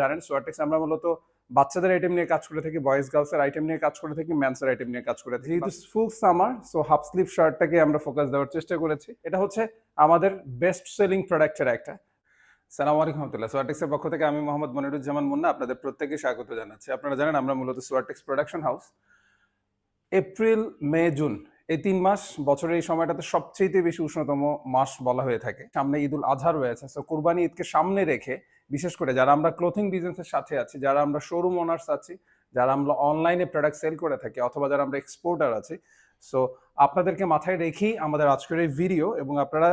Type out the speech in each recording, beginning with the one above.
জানেন? সোয়াটেক্স আমরা মূলত বাচ্চাদের আইটেম নিয়ে কাজ করে থাকি বয়েজ গার্লসের আইটেম নিয়ে কাজ করে থাকি ম্যানসের আইটেম নিয়ে কাজ করে থাকি। যেহেতু full summer so half sleeve শার্টটাকে আমরা ফোকাস দেওয়ার চেষ্টা করেছি। এটা হচ্ছে আমাদের বেস্ট সেলিং প্রোডাক্টের একটা। সালাম আলাইকুম রহমতুল্লাহ। সোয়াটেক্সের পক্ষ থেকে আমি মোহাম্মদ মনিরুজ্জামান মুন্না আপনাদের প্রত্যেকে স্বাগত জানাচ্ছি। আপনারা জানেন আমরা মূলত Swatex production house April May June এই তিন মাস বছরের এই সময়টাতে সবচেয়ে বেশি উষ্ণতম মাস বলা হয়ে থাকে। সামনে ঈদুল আজহা রয়েছে। সো কোরবানি ঈদকে সামনে রেখে বিশেষ করে যারা আমরা ক্লোথিং বিজনেসের সাথে আছি, যারা আমরা শোরুম ওনার্স আছি, যারা আমরা অনলাইনে প্রোডাক্ট সেল করে থাকি অথবা যারা আমরা এক্সপোর্টার আছি সো আপনাদেরকে মাথায় রেখেই আমাদের আজকের এই ভিডিও এবং আপনারা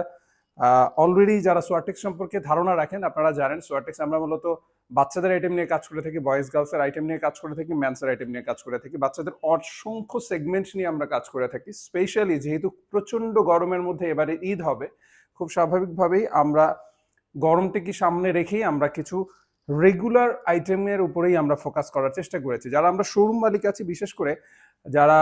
অলরেডি যারা সোয়াটেক্স সম্পর্কে ধারণা রাখেন, আপনারা জানেন সোয়াটেক্স আমরা মূলত বাচ্চাদের আইটেম নিয়ে কাজ করে থাকি বয়েজ গার্লসের আইটেম নিয়ে কাজ করে থাকি ম্যানসের আইটেম নিয়ে কাজ করে থাকি, বাচ্চাদের অসংখ্য সেগমেন্ট নিয়ে আমরা কাজ করে থাকি স্পেশালি যেহেতু প্রচণ্ড গরমের মধ্যে এবারে ঈদ হবে, খুব স্বাভাবিকভাবেই আমরা গরমটিকে সামনে রেখেই আমরা কিছু রেগুলার আইটেমের উপরেই আমরা ফোকাস করার চেষ্টা করেছি। যারা আমরা শোরুম মালিক আছি, বিশেষ করে যারা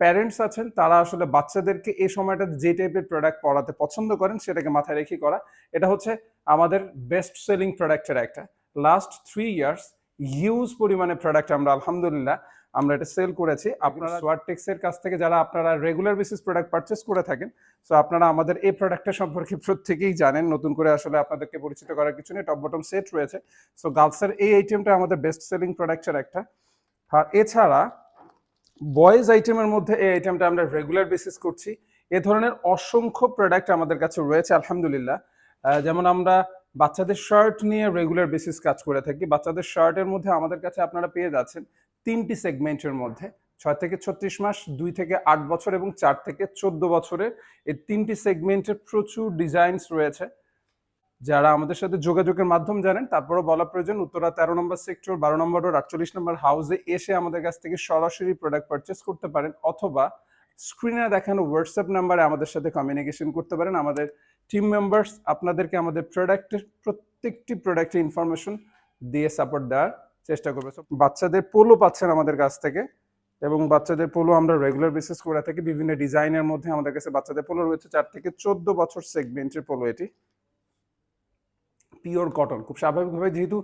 প্যারেন্টস আছেন, তারা আসলে বাচ্চাদেরকে এই সময়টা যে টাইপের প্রোডাক্ট পড়াতে পছন্দ করেন, সেটাকে মাথায় রেখে করা। এটা হচ্ছে আমাদের বেস্ট সেলিং প্রোডাক্টের একটা। লাস্ট থ্রি ইয়ার্স হিউজ পরিমাণে প্রোডাক্ট আমরা, আলহামদুলিল্লাহ আমরা এটা সেল করেছি। আপনারা সোয়ারটেক্সের কাছ থেকে যারা আপনারা রেগুলার বেসিস প্রোডাক্ট পারচেস করে থাকেন সো আপনারা আমাদের এই প্রোডাক্টটা সম্পর্কে প্রত্যেকেই জানেন। নতুন করে আসলে আপনাদেরকে পরিচিত করার কিছু নেই টপ বটম সেট রয়েছে। সো গার্লসের এই আইটেমটা আমাদের বেস্ট সেলিং প্রোডাক্টের একটা। আর এছাড়া বয়েজ আইটেমের মধ্যে এই আইটেমটা আমরা রেগুলার বেসিস করছি। এ ধরনের অসংখ্য প্রোডাক্ট আমাদের কাছে রয়েছে আলহামদুলিল্লাহ। যেমন আমরা বাচ্চাদের শার্ট নিয়ে রেগুলার বেসিস কাজ করে থাকি। বাচ্চাদের শার্টের মধ্যে আমাদের কাছে আপনারা পেয়ে যাচ্ছেন তিনটি সেগমেন্টের মধ্যে ছয় থেকে ছত্রিশ মাস, দুই থেকে আট বছর এবং চার থেকে চোদ্দ বছরের এই তিনটি সেগমেন্টের প্রচুর ডিজাইনস রয়েছে। যারা আমাদের সাথে যোগাযোগের মাধ্যম জানেন, তারপরও বলা প্রয়োজন, উত্তরা তেরো নম্বর সেক্টর, বারো নম্বর রোড, আটচল্লিশ নম্বর হাউসে এসে আমাদের কাছ থেকে সরাসরি প্রোডাক্ট পারচেস করতে পারেন অথবা স্ক্রিনে দেখানো হোয়াটসঅ্যাপ নাম্বারে আমাদের সাথে কমিউনিকেশন করতে পারেন। আমাদের টিম মেম্বার্স আপনাদেরকে আমাদের প্রোডাক্টের প্রত্যেকটি প্রোডাক্টের ইনফরমেশন দিয়ে সাপোর্ট দেওয়ার চেষ্টা করবে। বাচ্চাদের পোলো পাচ্ছেন আমাদের কাছ থেকে এবং বাচ্চাদের পোলো আমরা রেগুলার বেসিস করে থাকি। বিভিন্ন ডিজাইনের মধ্যে আমাদের কাছে বাচ্চাদের পোলো রয়েছে। চার থেকে চোদ্দ বছর সেগমেন্টের পোলো এটি। পিওর কটন খুব স্বাভাবিকভাবে যেহেতু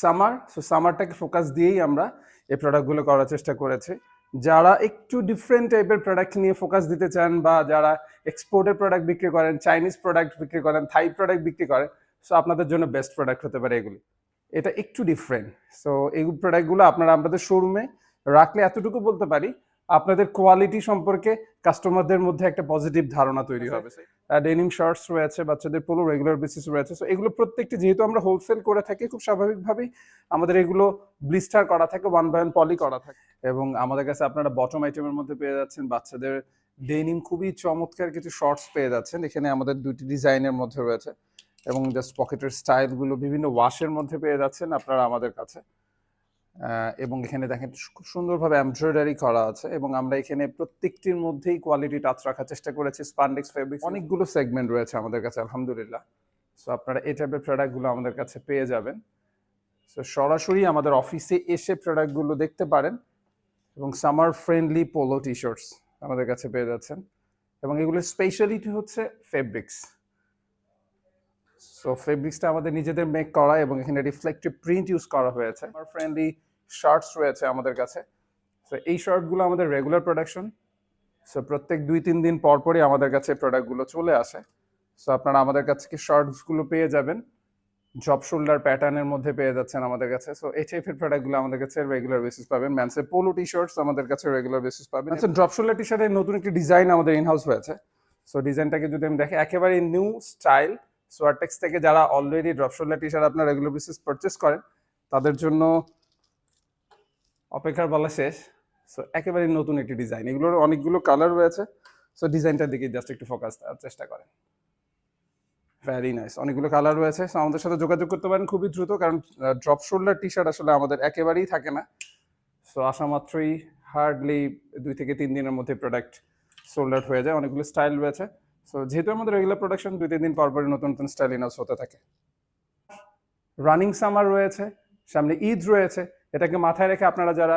সামার সো সামারটাকে ফোকাস দিয়েই আমরা এই প্রোডাক্টগুলো করার চেষ্টা করেছি। যারা একটু ডিফারেন্ট টাইপের প্রোডাক্ট নিয়ে ফোকাস দিতে চান বা যারা এক্সপোর্টের প্রোডাক্ট বিক্রি করেন চাইনিজ প্রোডাক্ট বিক্রি করেন থাই প্রোডাক্ট বিক্রি করেন সো আপনাদের জন্য বেস্ট প্রোডাক্ট হতে পারে এগুলি। এটা একটু ডিফারেন্ট সো এই প্রোডাক্টগুলো আপনারা আপনাদের শোরুমে রাখলে এতটুকু বলতে পারি আপনাদের কোয়ালিটি সম্পর্কে কাস্টমারদের মধ্যে একটা পজিটিভ ধারণা তৈরি হবে ডেনিম শর্টস রয়েছে বাচ্চাদের পোলো রেগুলার বেসিস রয়েছে। সো এগুলো প্রত্যেকটি যেহেতু আমরা হোলসেল করে থাকি খুব স্বাভাবিকভাবেই আমাদের এগুলো ব্লিস্টার করা থাকে ওয়ান বাই ওয়ান পলি করা থাকে। এবং আমাদের কাছে আপনারা বটম আইটেমের মধ্যে পেয়ে যাচ্ছেন বাচ্চাদের ডেনিম খুবই চমৎকার কিছু শর্টস পেয়ে যাচ্ছেন। এখানে আমাদের দুটি ডিজাইনের মধ্যে রয়েছে। এবং জাস্ট পকেটের স্টাইলগুলো বিভিন্ন ওয়াশের মধ্যে পেয়ে যাচ্ছেন আপনারা আমাদের কাছে। এবং এখানে দেখেন খুব সুন্দরভাবে এমব্রয়ডারি করা আছে এবং আমরা এখানে প্রত্যেকটির মধ্যেই কোয়ালিটি টাচ রাখার চেষ্টা করেছি। স্পান্ডেক্স ফেব্রিক অনেকগুলো সেগমেন্ট রয়েছে আমাদের কাছে, আলহামদুলিল্লাহ। সো আপনারা এই টাইপের প্রোডাক্টগুলো আমাদের কাছে পেয়ে যাবেন। সো সরাসরি আমাদের অফিসে এসে প্রোডাক্টগুলো দেখতে পারেন এবং summer friendly polo T shirts আমাদের কাছে পেয়ে যাচ্ছেন। এবং এগুলোর স্পেশালিটি হচ্ছে ফেব্রিক্স সো ফেব্রিক্সটা আমাদের নিজেদের মেক করা এবং এখানে রিফ্লেক্টিভ প্রিন্ট ইউজ করা হয়েছে। আমার ফ্রেন্ডলি শার্টস রয়েছে আমাদের কাছে। সো এই শার্টগুলো আমাদের রেগুলার প্রোডাকশন সো প্রত্যেক দুই, তিন দিন পর পরই আমাদের কাছে প্রোডাক্টগুলো চলে আসে। সো আপনারা আমাদের কাছ থেকে শার্টসগুলো পেয়ে যাবেন। জব শোল্ডার প্যাটার্নের মধ্যে পেয়ে যাচ্ছেন আমাদের কাছে। সো এই টাইপের প্রোডাক্টগুলো আমাদের কাছে রেগুলার বেসিস পাবেন। ম্যান্সের পোলো টি শার্টস আমাদের কাছে রেগুলার বেসিস পাবেন। আচ্ছা ড্রপ শোল্ডার টি শার্টের নতুন একটি ডিজাইন আমাদের ইনহাউস হয়েছে। সো ডিজাইনটাকে যদি আমি দেখি, একেবারে নিউ স্টাইল সোয়ারটেক্স থেকে যারা already drop shoulder T shirt আপনার রেগুলার বেসিস পারচেস করেন, তাদের জন্য অপেক্ষার বলা শেষ। সো একেবারে নতুন একটি ডিজাইন এগুলোর অনেকগুলো কালার রয়েছে। সো ডিজাইনটার দিকে জাস্ট একটু ফোকাস দেওয়ার চেষ্টা করেন। ভ্যারি নাইস অনেকগুলো কালার রয়েছে। সো আমাদের সাথে যোগাযোগ করতে পারেন খুবই দ্রুত, কারণ ড্রপ শোল্ডার টি শার্ট আসলে আমাদের একেবারেই থাকে না। সো আসা মাত্রই হার্ডলি দুই থেকে তিন দিনের মধ্যে প্রোডাক্ট সোল্ড আউট হয়ে যায়। অনেকগুলো স্টাইল রয়েছে। সো যেহেতু আমাদের রেগুলার প্রোডাকশন দুই, তিন দিন পর পরই নতুন নতুন স্টাইল ইনহাউস হতে থাকে। রানিং সামার রয়েছে, সামনে ঈদ রয়েছে, এটাকে মাথায় রেখে আপনারা যারা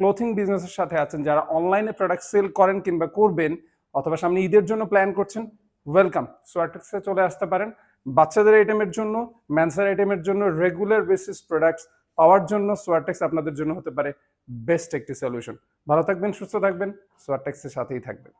ক্লোথিং বিজনেসের সাথে আছেন, যারা অনলাইনে প্রোডাক্ট সেল করেন কিংবা করবেন, অথবা সামনে ঈদের জন্য প্ল্যান করছেন ওয়েলকাম সোয়াটেক্সে চলে আসতে পারেন। বাচ্চাদের আইটেমের জন্য ম্যানসার আইটেমের জন্য রেগুলার বেসিস প্রোডাক্টস পাওয়ার জন্য সোয়ারটেক্স আপনাদের জন্য হতে পারে বেস্ট একটি সলিউশন ভালো থাকবেন, সুস্থ থাকবেন সোয়ারটেক্সের সাথেই থাকবেন।